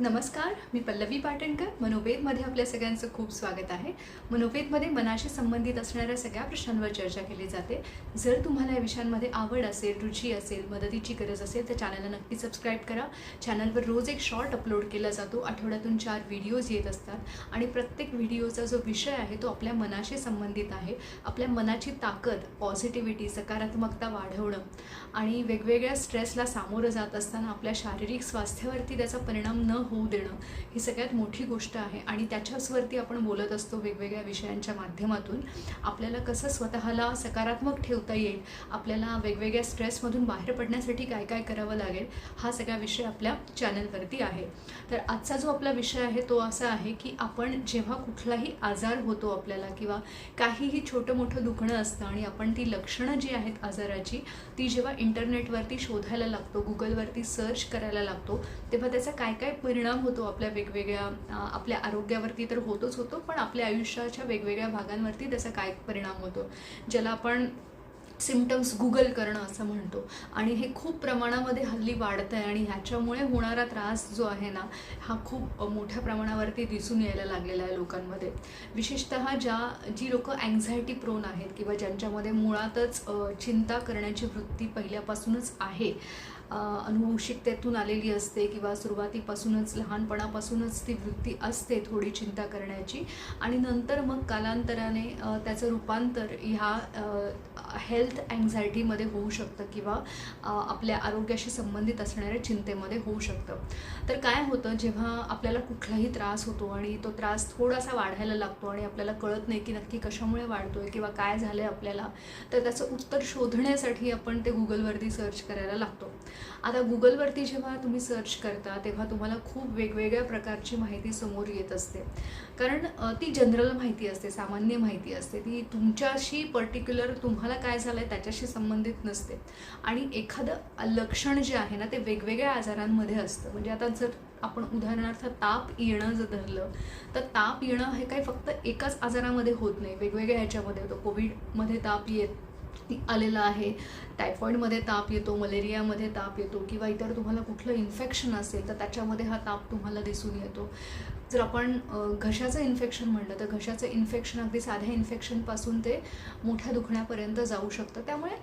नमस्कार मी पल्लवी पाटणकर. मनोवेदमध्ये आपल्या सगळ्यांचं खूप स्वागत आहे. मनोवेदमध्ये मनाशी संबंधित असणाऱ्या सगळ्या प्रश्नांवर चर्चा केली जाते. जर तुम्हाला या विषयांमध्ये आवड असेल रुची असेल मदतीची गरज असेल तर चॅनलला नक्की सबस्क्राईब करा. चॅनलवर रोज एक शॉर्ट अपलोड केला जातो. आठवड्यातून चार व्हिडिओज येत असतात आणि प्रत्येक व्हिडिओचा जो विषय आहे तो आपल्या मनाशी संबंधित आहे. आपल्या मनाची ताकद पॉझिटिव्हिटी सकारात्मकता वाढवणं आणि वेगवेगळ्या स्ट्रेसला सामोरं जात असताना आपल्या शारीरिक स्वास्थ्यावरती त्याचा परिणाम न होऊ देणं ही सगळ्यात मोठी गोष्ट आहे. आणि त्याच्याचवरती आपण बोलत असतो वेगवेगळ्या विषयांच्या माध्यमातून. आपल्याला कसं स्वतःला सकारात्मक ठेवता येईल? आपल्याला वेगवेगळ्या स्ट्रेसमधून बाहेर पडण्यासाठी काय काय करावं लागेल? हा सगळा विषय आपल्या चॅनलवरती आहे. तर आजचा जो आपला विषय आहे तो असा आहे की आपण जेव्हा कुठलाही आजार होतो आपल्याला किंवा काहीही छोटं मोठं दुखणं असतं आणि आपण ती लक्षणं जी आहेत आजाराची ती जेव्हा इंटरनेटवरती शोधायला लागतो गुगलवरती सर्च करायला लागतो तेव्हा त्याचा काय काय परिणाम होतो आपल्या वेगवेगळ्या आपल्या आरोग्यावरती तर होतोच होतो पण आपल्या आयुष्याच्या वेगवेगळ्या भागांवरती त्याचा काय परिणाम होतो? ज्याला आपण सिमटम्स गुगल करणं असं म्हणतो. आणि हे खूप प्रमाणामध्ये हल्ली वाढतं आहे आणि ह्याच्यामुळे होणारा त्रास जो आहे ना हा खूप मोठ्या प्रमाणावरती दिसून यायला लागलेला आहे लोकांमध्ये. विशेषतः ज्या जी लोकं अँझायटी प्रोन आहेत किंवा ज्यांच्यामध्ये मुळातच चिंता करण्याची वृत्ती पहिल्यापासूनच आहे अनुवंशिकतेतून आलेली असते किंवा सुरुवातीपासूनच लहानपणापासूनच ती वृत्ती असते थोडी चिंता करण्याची. आणि नंतर मग कालांतराने त्याचं रूपांतर ह्या हेल्थ अँझायटीमध्ये होऊ शकतं किंवा आपल्या आरोग्याशी संबंधित असणाऱ्या चिंतेमध्ये होऊ शकतं. तर काय होतं जेव्हा आपल्याला कुठलाही त्रास होतो आणि तो त्रास थोडासा वाढायला लागतो आणि आपल्याला कळत नाही की नक्की कशामुळे वाढतो आहे किंवा काय झालं आहे आपल्याला तर त्याचं उत्तर शोधण्यासाठी आपण ते गुगलवरती सर्च करायला लागतो. आता गुगलवरती जेव्हा तुम्ही सर्च करता तेव्हा तुम्हाला खूप वेगवेगळ्या प्रकारची माहिती समोर येत असते. कारण ती जनरल माहिती असते सामान्य माहिती असते. ती तुमच्याशी पर्टिक्युलर तुम्हाला काय झालं आहे त्याच्याशी संबंधित नसते. आणि एखादं लक्षण जे आहे ना ते वेगवेगळ्या आजारांमध्ये असतं. म्हणजे आता जर आपण उदाहरणार्थ ताप येणं जर धरलं तर ताप येणं हे काही फक्त एकाच आजारामध्ये होत नाही. वेगवेगळ्या ह्याच्यामध्ये होतं. कोविडमध्ये ताप येत आलेला आहे. टायफॉईडमध्ये ताप येतो मलेरियामध्ये ताप येतो किंवा इतर तुम्हाला कुठलं इन्फेक्शन असेल तर त्याच्यामध्ये हा ताप तुम्हाला दिसून येतो. जर आपण घशाचं इन्फेक्शन म्हणलं तर घशाचं इन्फेक्शन अगदी साध्या इन्फेक्शनपासून ते मोठ्या दुखण्यापर्यंत जाऊ शकतं. त्यामुळे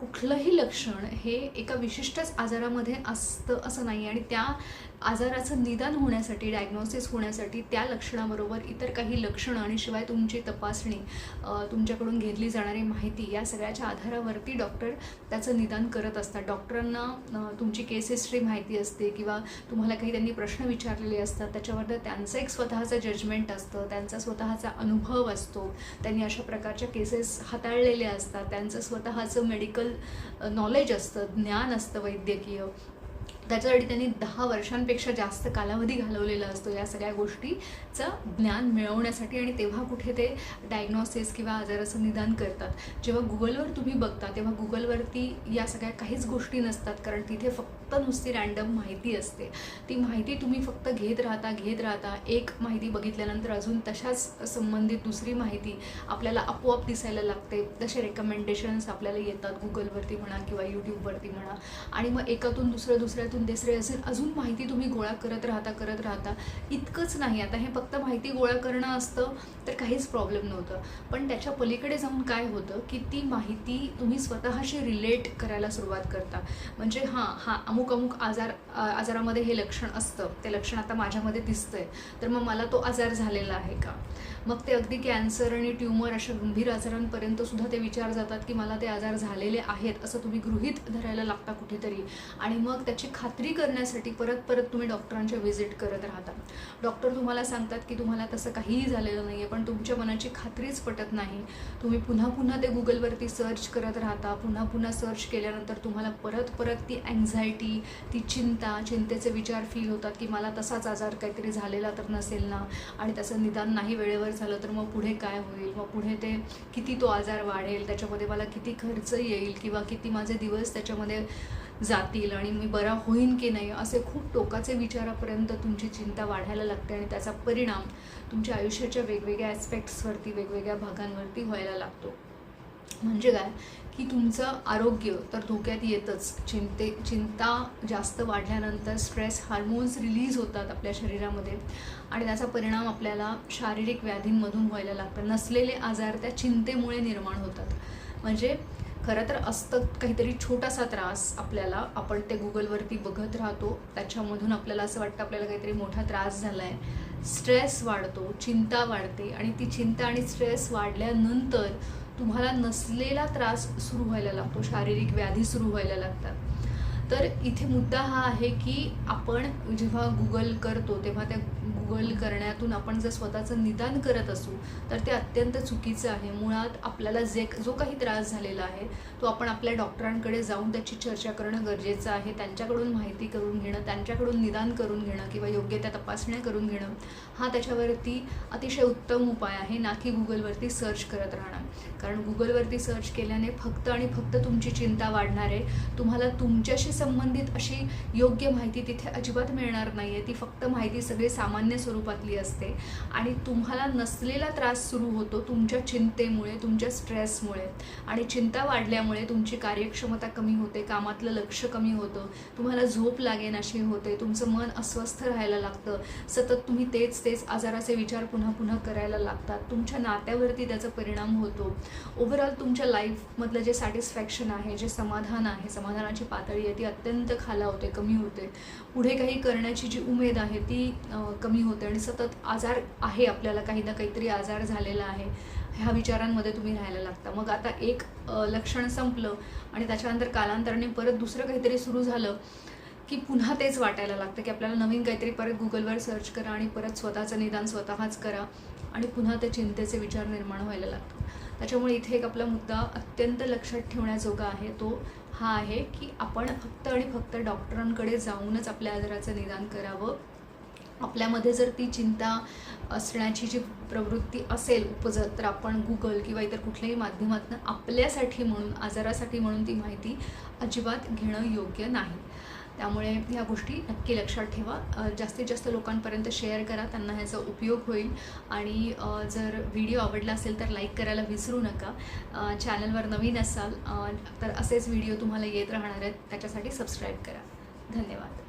कुठलंही लक्षण हे एका विशिष्टच आजारामध्ये असतं असं नाही. आणि त्या आजाराचं निदान होण्यासाठी डायग्नोसिस होण्यासाठी त्या लक्षणाबरोबर इतर काही लक्षणं आणि शिवाय तुमची तपासणी तुमच्याकडून घेतली जाणारी माहिती या सगळ्याच्या आधारावरती डॉक्टर त्याचं निदान करत असतात. डॉक्टरांना तुमची केस हिस्ट्री माहिती असते किंवा तुम्हाला काही त्यांनी प्रश्न विचारलेले असतात त्याच्यावर त्यांचं एक स्वतःचं जजमेंट असतं त्यांचा स्वतःचा अनुभव असतो. त्यांनी अशा प्रकारच्या केसेस हाताळलेल्या असतात. त्यांचं स्वतःचं मेडिकल नॉलेज असतं ज्ञान असतं वैद्यकीय. त्याच्यासाठी त्यांनी दहा वर्षांपेक्षा जास्त कालावधी घालवलेला असतो या सगळ्या गोष्टीचं ज्ञान मिळवण्यासाठी आणि तेव्हा कुठे ते डायग्नॉसिस किंवा आजाराचं निदान करतात. जेव्हा गुगलवर तुम्ही बघता तेव्हा गुगलवरती या सगळ्या काहीच गोष्टी नसतात कारण तिथे फक्त नुसती रँडम माहिती असते. ती माहिती तुम्ही फक्त घेत राहता घेत राहता एक माहिती बघितल्यानंतर अजून तशाच संबंधित दुसरी माहिती आपल्याला आपोआप दिसायला लागते. तसे रेकमेंडेशन्स आपल्याला येतात गुगलवरती म्हणा किंवा यूट्यूबवरती म्हणा. आणि मग एकातून दुसरं दुसऱ्यातून तिसरे असेल अजून माहिती तुम्ही गोळा करत राहता करत राहता. इतकंच नाही. आता हे फक्त माहिती गोळा करणं असतं तर काहीच प्रॉब्लेम नव्हतं. पण त्याच्या पलीकडे जाऊन काय होतं की ती माहिती तुम्ही स्वतःशी रिलेट करायला सुरुवात करता. म्हणजे हां हा अमुक अमुक आजार आजारामध्ये हे लक्षण असतं. ते लक्षण आता माझ्यामध्ये दिसतंय. तर मग मला तो आजार झालेला आहे का? मग ते अगदी कॅन्सर आणि ट्युमर अशा गंभीर आजारांपर्यंत सुद्धा ते विचार जातात की मला ते आजार झालेले आहेत असं तुम्ही गृहीत धरायला लागता कुठेतरी. आणि मग त्याची खात्री करण्यासाठी परत परत तुम्ही डॉक्टरांच्या व्हिजिट करत राहता. डॉक्टर तुम्हाला सांगतात की तुम्हाला तसं काहीही झालेलं नाही आहे पण तुमच्या मनाची खात्रीच पटत नाही. तुम्ही पुन्हा पुन्हा ते गुगलवरती सर्च करत राहता पुन्हा पुन्हा सर्च केल्यानंतर तुम्हाला परत परत ती अँझायटी ती चिंता चिंतेचे विचार फील होतात की मला तसाच आजार काहीतरी झालेला तर नसेल ना? आणि त्याचं निदान नाही वेळेवर झालं तर मग पुढे काय होईल? मग पुढे ते किती तो आजार वाढेल? त्याच्यामध्ये मला किती खर्च येईल? किंवा किती माझे दिवस त्याच्यामध्ये जातील आणि मी बरा होईन की नाही असे खूप टोकाचे विचारापर्यंत तुमची चिंता वाढायला लागते आणि त्याचा परिणाम तुमच्या आयुष्याच्या वेगवेगळ्या ॲस्पेक्ट्सवरती वेगवेगळ्या भागांवरती व्हायला लागतो. म्हणजे काय? की तुमचं आरोग्य तर धोक्यात येतच. चिंते चिंता जास्त वाढल्यानंतर स्ट्रेस हार्मोन्स रिलीज होतात आपल्या शरीरामध्ये आणि त्याचा परिणाम आपल्याला शारीरिक व्याधींमधून व्हायला लागतात. नसलेले आजार त्या चिंतेमुळे निर्माण होतात. म्हणजे खरं तर असतं काहीतरी छोटासा त्रास आपल्याला. आपण ते गुगलवरती बघत राहतो. त्याच्यामधून आपल्याला असं वाटतं आपल्याला काहीतरी मोठा त्रास झाला आहे स्ट्रेस वाढतो चिंता वाढते आणि ती चिंता आणि स्ट्रेस वाढल्यानंतर तुम्हाला नसलेला त्रास सुरू व्हायला लागतो. शारीरिक व्याधी सुरू व्हायला लागतात. तर इथे मुद्दा हा आहे की आपण जेव्हा गुगल करतो तेव्हा त्या गुगल करण्यातून आपण जर स्वतःचं निदान करत असू तर ते अत्यंत चुकीचं आहे. मुळात आपल्याला जे जो काही त्रास झालेला आहे तो आपण आपल्या डॉक्टरांकडे जाऊन त्याची चर्चा करणं गरजेचं आहे. त्यांच्याकडून माहिती करून घेणं त्यांच्याकडून निदान करून घेणं किंवा योग्य त्या तपासण्या करून घेणं हा त्याच्यावरती अतिशय उत्तम उपाय आहे. ना की गुगलवरती सर्च करत राहणं. कारण गुगलवरती सर्च केल्याने फक्त आणि फक्त तुमची चिंता वाढणार आहे. तुम्हाला तुमच्याशी संबंधित अशी योग्य माहिती तिथे अजिबात मिळणार नाही आहे ती फक्त माहिती सगळी सामान्य स्वरूपातली असते. आणि तुम्हाला नसलेला त्रास सुरू होतो तुमच्या चिंतेमुळे तुमच्या स्ट्रेसमुळे. आणि चिंता वाढल्यामुळे तुमची कार्यक्षमता कमी होते कामातलं लक्ष कमी होतं तुम्हाला झोप लागेन अशी होते तुमचं मन अस्वस्थ राहायला लागतं. सतत तुम्ही तेच तेच आजाराचे विचार पुन्हा पुन्हा करायला लागतात. तुमच्या नात्यावरती त्याचा परिणाम होतो. ओव्हरऑल तुमच्या लाईफमधलं जे सॅटिस्फॅक्शन आहे जे समाधान आहे समाधानाची पातळी आहे ती अत्यंत खाला होते कमी होते. पुढे काही करण्याची जी उमेद आहे ती कमी होते आणि सतत आजार आहे आपल्याला काही ना काहीतरी आजार झालेला आहे. ह्या विचारांमध्ये तुम्ही राहायला लागता. मग आता एक लक्षण संपलं आणि त्याच्यानंतर कालांतराने परत दुसरं काहीतरी सुरू झालं की पुन्हा तेच वाटायला लागतं की आपल्याला नवीन काहीतरी परत गुगलवर सर्च करा आणि परत स्वतःचं निदान स्वतःच करा आणि पुन्हा ते चिंतेचे विचार निर्माण व्हायला लागतात. त्याच्यामुळे इथे एक आपला मुद्दा अत्यंत लक्षात ठेवण्याजोगा आहे. तो हा आहे की आपण फक्त आणि फक्त डॉक्टरांकडे जाऊनच आपल्या आजाराचं निदान करावं आपल्यामध्ये जर ती चिंता असण्याची जी प्रवृत्ती असेल उपजत तर आपण गुगल किंवा इतर कुठल्याही माध्यमातून आपल्यासाठी म्हणून आजारासाठी म्हणून ती माहिती अजिबात घेणं योग्य नाही. त्यामुळे ह्या गोष्टी नक्की लक्षात ठेवा. जास्तीत जास्त लोकांपर्यंत शेअर करा त्यांना ह्याचा उपयोग होईल. आणि जर व्हिडिओ आवडला असेल तर लाईक करायला विसरू नका. चॅनलवर नवीन असाल तर असेच व्हिडिओ तुम्हाला येत राहणार आहेत. त्याच्यासाठी सबस्क्राईब करा. धन्यवाद.